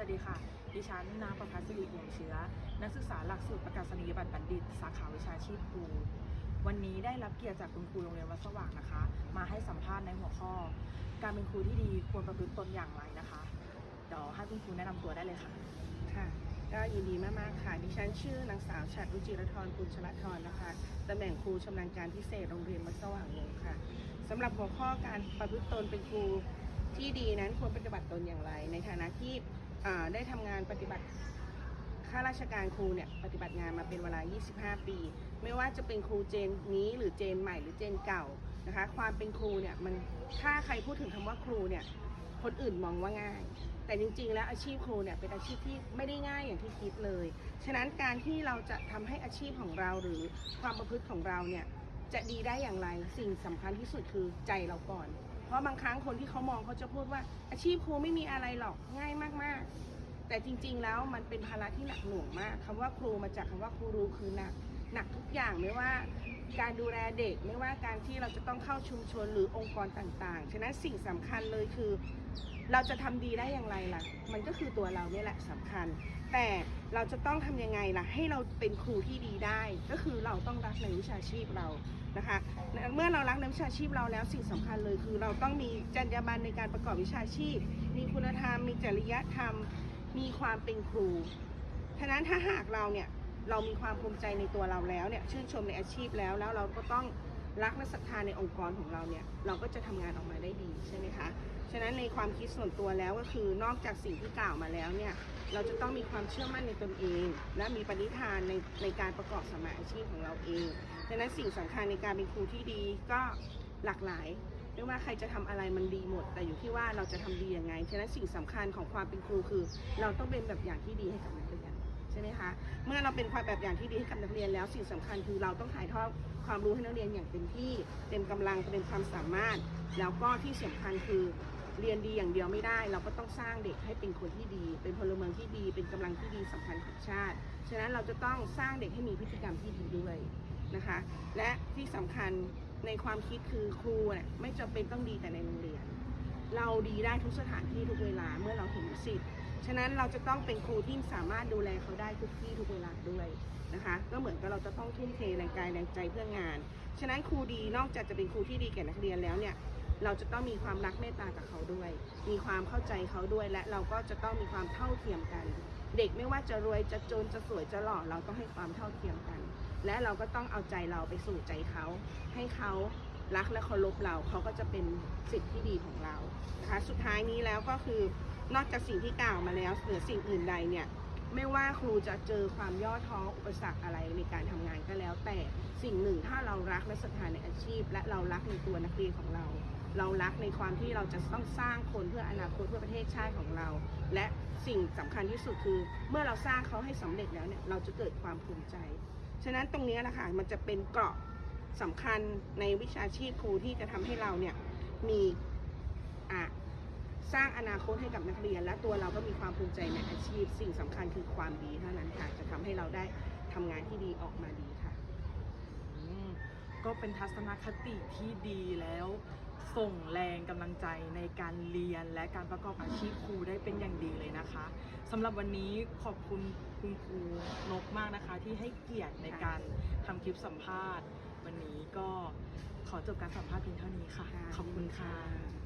วัสดีค่ะ ดิฉันนางประภัสสิริวงเชื้อ นักศึกษาหลักสูตรประกาศนียบัตรบัณฑิต สาขาวิชาชีพครู วันนี้ได้รับเกียรติจากคุณครูโรงเรียนวัดสว่างนะคะ มาให้สัมภาษณ์ในหัวข้อ การเป็นครูที่ดีควรประพฤติตนอย่างไรนะคะเดี๋ยวให้คุณครูแนะนำตัวได้เลยค่ะ ค่ะ ก็ยินดีมากๆค่ะ ดิฉันชื่อนางสาวฉัตรรุจิรทรกุลชลทรนะคะตำแหน่งครูชำนาญการพิเศษโรงเรียนวัดสว่างวงค่ะสำหรับหัวข้อการประพฤติตนเป็นครูที่ดีนั้นควรปฏิบัติตนอย่างไร ในฐานะที่ ได้ทำงานปฏิบัติข้าราชการครูเนี่ยปฏิบัติงานมาเป็นเวลา 25 ปี ไม่ว่าจะเป็นครูเจนนี้หรือเจนใหม่หรือเจนเก่านะคะ ความเป็นครูเนี่ยมันถ้าใครพูดถึงคำว่าครูเนี่ยคนอื่นมองว่าง่าย แต่จริง ๆ แล้วอาชีพครูเนี่ยเป็นอาชีพที่ไม่ได้ง่ายอย่างที่คิดเลย ฉะนั้นการที่เราจะทำให้อาชีพของเราหรือความประพฤติของเราเนี่ยจะดีได้อย่างไรสิ่งสำคัญที่สุดคือใจเราก่อน เพราะบางครั้งคนที่เขามองเขาจะพูดว่าอาชีพครูไม่มีอะไรหรอกง่ายมากๆ แต่จริง ๆ แล้วมันเป็นภาระที่หนักหน่วงมากคำว่าครูมาจากคำว่าครูรู้คือหนักหนักทุกอย่างไม่ว่าการดูแลเด็กไม่ว่าการที่เราจะต้องเข้าชุมชนหรือองค์กรต่างๆ ฉะนั้นสิ่งสำคัญเลยคือ เราจะทำดีได้อย่างไรล่ะ มันก็คือตัวเราเนี่ยแหละสำคัญ แต่เราจะต้องทำยังไงล่ะ ให้เราเป็นครูที่ดีได้ ก็คือเราต้องรักในวิชาชีพเรานะคะ เมื่อเรารักในวิชาชีพเราแล้วสิ่งสำคัญเลยคือ เราต้องมีจรรยาบรรณในการประกอบวิชาชีพ มีคุณธรรม มีจริยธรรม มีความเป็นครูฉะนั้นถ้าหากเราเนี่ยเรามีความภูมิใจในตัวเราแล้วเนี่ยชื่นชมในอาชีพแล้วแล้วเราก็ต้องรักและศรัทธาในองค์กรของเราเนี่ยเราก็จะทำงานออกมาได้ดีใช่ไหมคะฉะนั้นในความคิดส่วนตัวแล้วก็คือนอกจากสิ่งที่กล่าวมาแล้วเนี่ยเราจะต้องมีความเชื่อมั่นในตนเอง และมีปณิธานในในการประกอบสมาอาชีพของเราเองฉะนั้นสิ่งสำคัญในการเป็นครูที่ดีก็หลากหลาย ไม่ว่าใครจะทำอะไรมันดีหมด แต่อยู่ที่ว่าเราจะทำดียังไง ฉะนั้นสิ่งสำคัญของความเป็นครูคือ เราต้องเป็นแบบอย่างที่ดีให้กับนักเรียนใช่ไหมคะ เมื่อเราเป็นความแบบอย่างที่ดีให้กับนักเรียนแล้ว สิ่งสำคัญคือเราต้องถ่ายทอดความรู้ให้นักเรียนอย่างเต็มที่ เต็มกำลังเต็มความสามารถ แล้วก็ที่สำคัญคือ เรียนดีอย่างเดียวไม่ได้ เราก็ต้องสร้างเด็กให้เป็นคนที่ดี เป็นพลเมืองที่ดี เป็นกำลังที่ดีสำคัญของชาติ ฉะนั้นเราจะต้องสร้างเด็กให้มีพฤติกรรมที่ดีด้วยนะคะ และที่สำคัญในความคิดคือครูเนี่ยไม่จำเป็นต้องดีแต่ในโรงเรียน เราดีได้ทุกสถานที่ทุกเวลาเมื่อเราเห็นสิทธิ์ฉะนั้นเราจะต้องเป็นครูที่สามารถดูแลเขาได้ทุกที่ทุกเวลาด้วยนะคะ ก็เหมือนกับเราจะต้องทุ่มเทแรงกายแรงใจเพื่องาน ฉะนั้นครูดีนอกจากจะเป็นครูที่ดีแก่นักเรียนแล้วเนี่ย เราจะต้องมีความรักเมตตากับเขาด้วย มีความเข้าใจเขาด้วย และเราก็จะต้องมีความเท่าเทียมกัน เด็กไม่ว่าจะรวยจะจนจะสวยจะหล่อเราต้องให้ความเท่าเทียมกัน และเราก็ต้องเอาใจเราไปสู่ใจเขา ให้เขารักและเคารพเราเขาก็จะเป็นสิทธิ์ที่ดีของเรานะคะสุดท้ายนี้แล้วก็คือนอกจากสิ่งที่กล่าวมาแล้วเหนือสิ่งอื่นใดเนี่ยไม่ว่าครูจะเจอความย่อท้ออุปสรรคอะไรในการทำงานก็แล้ว แต่สิ่งหนึ่งถ้าเรารักและศรัทธาในอาชีพ และเรารักในตัวนักเรียนของเรา เรารักในความที่เราจะต้องสร้างคนเพื่ออนาคตเพื่อประเทศชาติของเรา และสิ่งสำคัญที่สุดคือ เมื่อเราสร้างเขาให้สำเร็จแล้วเนี่ยเราจะเกิดความภูมิใจ ฉะนั้นตรงนี้แหละค่ะมันจะเป็นเกราะสำคัญในวิชาชีพครูที่จะทำให้เราเนี่ยมีอะสร้างอนาคตให้กับนักเรียน และตัวเราก็มีความภูมิใจในอาชีพ สิ่งสำคัญคือความดีเท่านั้นค่ะจะทำให้เราได้ทำงานที่ดีออกมาดีค่ะ ก็เป็นทัศนคติที่ดีแล้วส่งแรงกำลังใจในการเรียนและการประกอบอาชีพครูได้เป็นอย่างดีเลยนะคะสำหรับวันนี้ขอบคุณคุณครูนกมากนะคะ ที่ให้เกียรติในการทำคลิปสัมภาษณ์ วันนี้ก็ขอจบการสัมภาษณ์เพียงเท่านี้ค่ะ ขอบคุณค่ะ